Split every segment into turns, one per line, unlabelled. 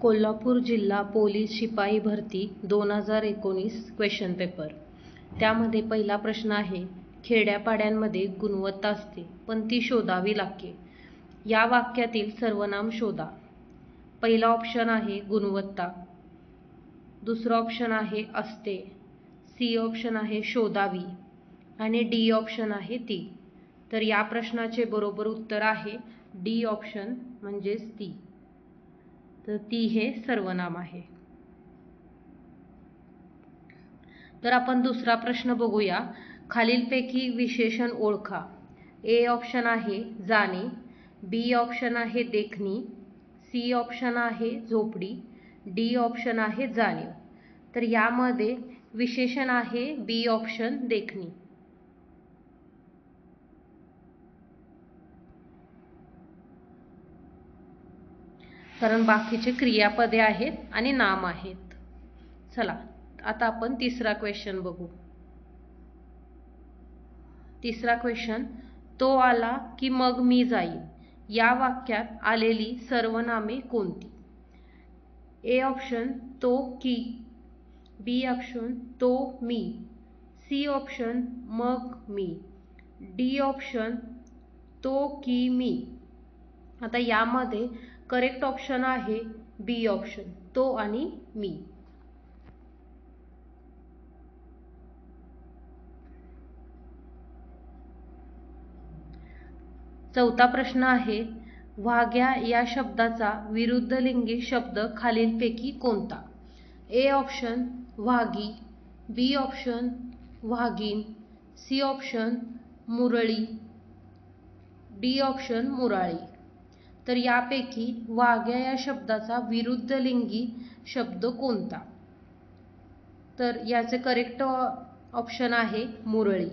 कोल्हापूर जिल्हा पोलीस शिपाई भरती दोन हजार एकोणीस क्वेश्चन पेपर त्यामध्ये पहिला प्रश्न आहे खेड्यापाड्यांमध्ये गुणवत्ता असते पण ती शोधावी लागते. या वाक्यातील सर्वनाम शोधा. पहिला ऑप्शन आहे गुणवत्ता. दुसरा ऑप्शन आहे असते. सी ऑप्शन आहे शोधावी. आणि डी ऑप्शन आहे ती. तर या प्रश्नाचे बरोबर उत्तर आहे डी ऑप्शन म्हणजेच ती. तर ती हे सर्वनाम आहे. तर आपण दुसरा प्रश्न बघूया. खालीलपैकी विशेषण ओळखा. ए ऑप्शन आहे जाणे बी ऑप्शन आहे देखणी सी ऑप्शन आहे झोपडी डी ऑप्शन आहे जाणीव. तर यामध्ये विशेषण आहे बी ऑप्शन देखणी. कारण बाकीचे क्रियापदे आहेत आणि नाम आहेत. चला आता आपण तिसरा क्वेश्चन बघू. तिसरा क्वेश्चन तो आला की मग मी जाईन. या वाक्यात आलेली सर्वनामे कोणती? ए ऑप्शन तो की. बी ऑप्शन तो मी. सी ऑप्शन मग मी. डी ऑप्शन तो की मी. आता यामध्ये करेक्ट ऑप्शन आहे बी ऑप्शन तो आणि मी. चौथा प्रश्न आहे वाघ्या या शब्दाचा विरुद्ध लिंगी शब्द खालीलपैकी कोणता? ए ऑप्शन वाघी बी ऑप्शन वाघीण सी ऑप्शन मुरळी. डी ऑप्शन मुराळी. तर यापैकी वाघ्या या शब्दाचा विरुद्धलिंगी शब्द कोणता? तर याचे करेक्ट ऑप्शन आहे मुरळी.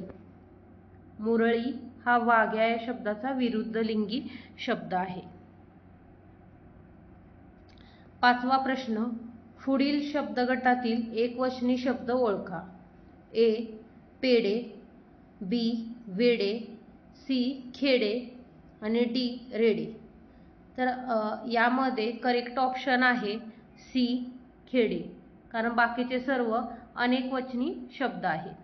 मुरळी हा वाघ्या या शब्दाचा विरुद्धलिंगी शब्द आहे. पाचवा प्रश्न पुढील शब्दगटातील एकवचनी शब्द ओळखा. ए पेडे बी वेडे सी खेडे आणि डी रेडे. तर यामध्ये करेक्ट ऑप्शन आहे सी खेडे. कारण बाकीचे सर्व अनेकवचनी शब्द आहेत.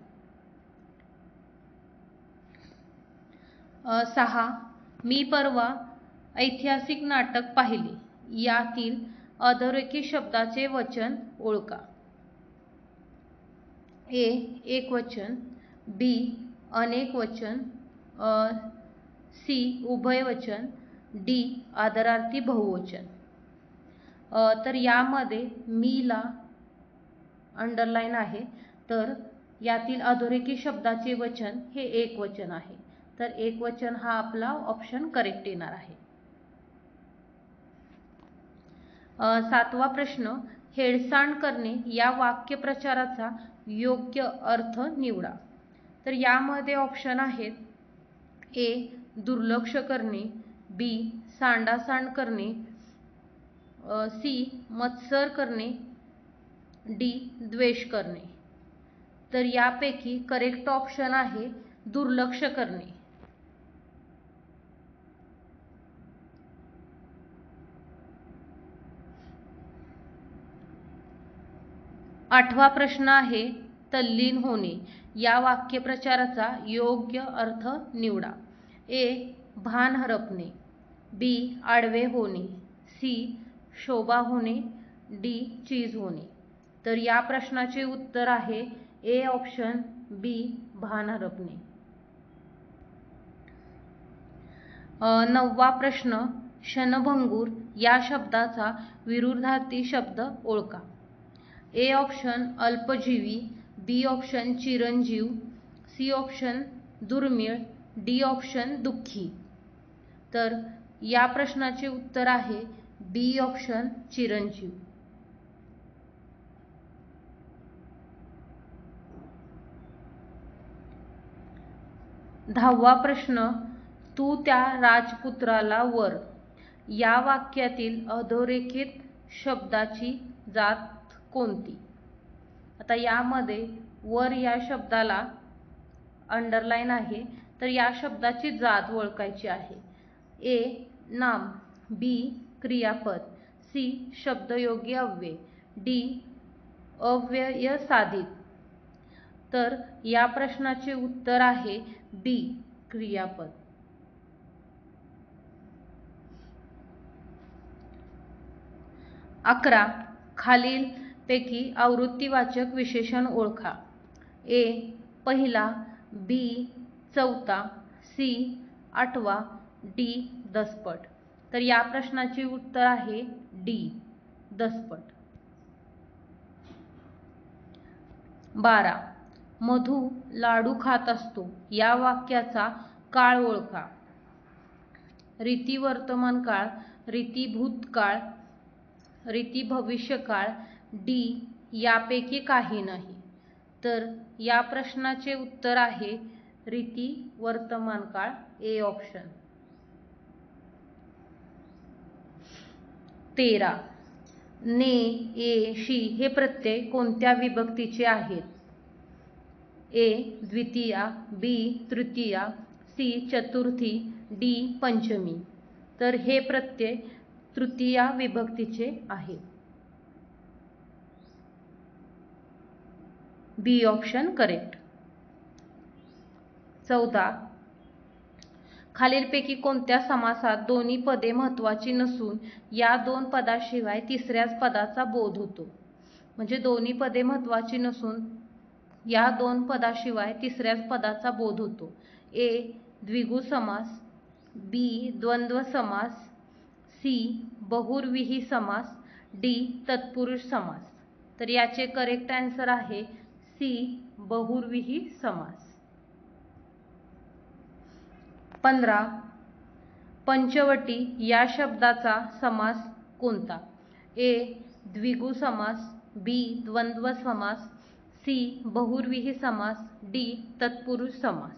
सहा मी परवा ऐतिहासिक नाटक पाहिले. यातील अधोरेखी शब्दाचे वचन ओळखा. ए एक वचन बी अनेक वचन सी उभयवचन. डी आदरार्थी बहुवचन. तर यामध्ये मीला अंडरलाईन आहे. तर यातील अधोरेखी शब्दाचे वचन हे एक वचन आहे. तर एक वचन हा आपला ऑप्शन करेक्ट येणार आहे. सातवा प्रश्न हेळसांड करणे या वाक्यप्रचाराचा योग्य अर्थ निवडा. तर यामध्ये ऑप्शन आहेत ए दुर्लक्ष करणे बी सांडासांड करणे. सी मत्सर करणे. डी द्वेष करणे. तर यापैकी करेक्ट ऑप्शन आहे दुर्लक्ष करणे. आठवा प्रश्न आहे तल्लीन होणे. या वाक्यप्रचाराचा योग्य अर्थ निवडा. ए भान हरपणे. बी आडवे होणे. सी शोभा होणे. डी चीज होणे. तर या प्रश्नाचे उत्तर आहे ए ऑप्शन बी भान हरपणे. नववा प्रश्न क्षणभंगूर या शब्दाचा विरुद्धार्थी शब्द ओळखा. ए ऑप्शन अल्पजीवी बी ऑप्शन चिरंजीव सी ऑप्शन दुर्मिळ डी ऑप्शन दुःखी. तर या प्रश्नाचे उत्तर आहे बी ऑप्शन चिरंजीव. दहावा प्रश्न तू त्या राजपुत्राला वर. या वाक्यातील अधोरेखित शब्दाची जात कोणती? आता यामध्ये वर या शब्दाला अंडरलाईन आहे तर या शब्दाची जात ओळखायची आहे. ए नाम. बी. क्रियापद. सी. शब्दयोगी अव्यय डी. अव्यय साधित तर या प्रश्नाचे उत्तर आहे बी. क्रियापद. अकरा. खालील पैकी आवृत्तीवाचक विशेषण ओळखा. ए. पहिला. बी. चौथा. सी. आठवा. डी दसपट. तर या प्रश्नाचे उत्तर आहे डी दसपट. बारा. मधू लाडू खात असतो. या वाक्याचा काळ ओळखा. रीती वर्तमान काळ रीती भूतकाळ रीती भविष्यकाळ डी यापैकी काही नाही. तर या प्रश्नाचे उत्तर आहे रीती वर्तमान काळ ए ऑप्शन. तेरा. ने ए शी हे प्रत्यय कोणत्या विभक्तीचे आहेत? ए द्वितीया बी तृतीया सी चतुर्थी डी पंचमी. तर हे प्रत्यय तृतीया विभक्तीचे आहे. B option correct. चौदा. खालीलपैकी कोणत्या समासात दोन्ही पदे महत्त्वाची नसून या दोन पदाशिवाय तिसऱ्याच पदाचा बोध होतो. म्हणजे दोन्ही पदे महत्त्वाची नसून या दोन पदाशिवाय तिसऱ्याच पदाचा बोध होतो. ए द्विगु समास बी द्वंद्व समास सी बहुर्विही समास डी तत्पुरुष समास. तर याचे करेक्ट आन्सर आहे सी बहुर्विही समास. पंधरा पंचवटी या शब्दाचा समास कोणता? ए द्विगु समास बी द्वंद्व समास सी बहुर्विही समास डी तत्पुरुष समास.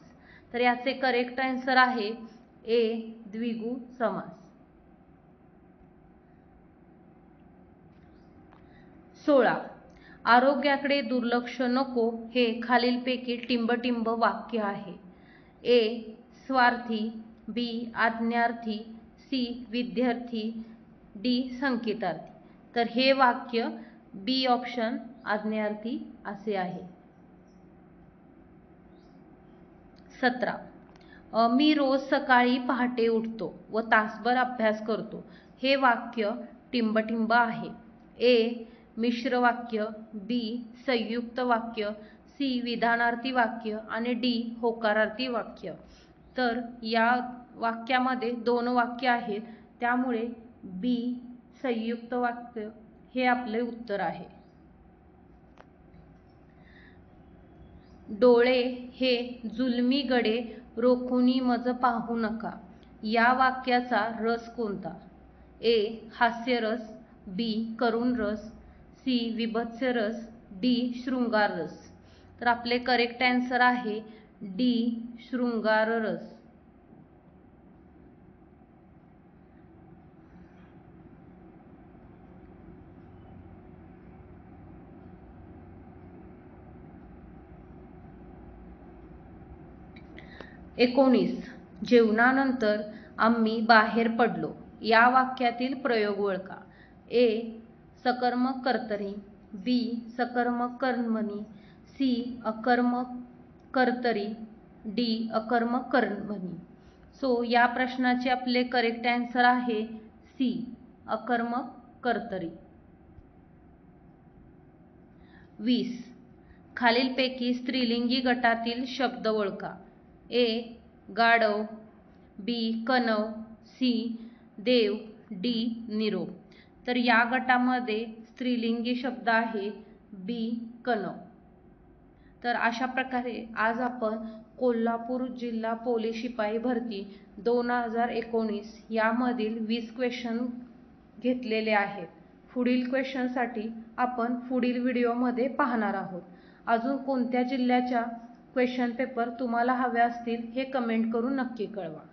तर याचे करेक्ट आन्सर आहे ए द्विगु समास. सोळा आरोग्याकडे दुर्लक्ष नको हे खालीलपैकी टिंबटिंब वाक्य आहे. ए स्वार्थी, बी आज्ञार्थी, सी विद्यार्थी, डी संकेतार्थी. तर हे वाक्य बी ऑप्शन आज्ञार्थी असे आहे. सतरा. मी रोज सकाळी पहाटे उठतो व तासभर अभ्यास करतो. हे वाक्य टिंबटिंब आहे. ए, मिश्र वाक्य, बी, संयुक्त वाक्य, सी, विधानार्थी वाक्य आणि डी, होकारार्थी वाक्य. तर या वाक्यामध्ये दोन वाक्य आहेत. त्यामुळे बी संयुक्त वाक्य हे आपले उत्तर आहे. डोळे हे जुलमी गडे रोखुनी मज पाहू नका. या वाक्याचा रस कोणता? ए. हास्यरस बी. करुण रस सी. विभत्स्य रस डी. शृंगार रस. तर आपले करेक्ट ॲन्सर आहे डी. शृंगार रस. एकोणीस. जेवणानंतर आम्ही बाहेर पडलो. या वाक्यातील प्रयोग ओळखा. ए. सकर्मक कर्तरी बी. सकर्मक कर्मणी सी. अकर्मक कर्तरी डी अकर्म कर्मणी सो या प्रश्नाचे आपले करेक्ट ॲन्सर आहे सी अकर्म कर्तरी. वीस. खालीलपैकी स्त्रीलिंगी गटातील शब्द ओळखा. ए गाढव बी कनव सी देव डी निरोप. तर या गटामध्ये स्त्रीलिंगी शब्द आहे बी कणव तर अशा प्रकारे आज आपण कोल्हापूर जिल्हा पोलीस शिपाई भरती दोन हजार एकोणीस यामधील वीस क्वेश्चन घेतलेले आहेत. पुढील क्वेश्चनसाठी आपण पुढील व्हिडिओमध्ये पाहणार आहोत. अजून कोणत्या जिल्ह्याच्या क्वेश्चन पेपर तुम्हाला हवे असतील हे कमेंट करून नक्की कळवा.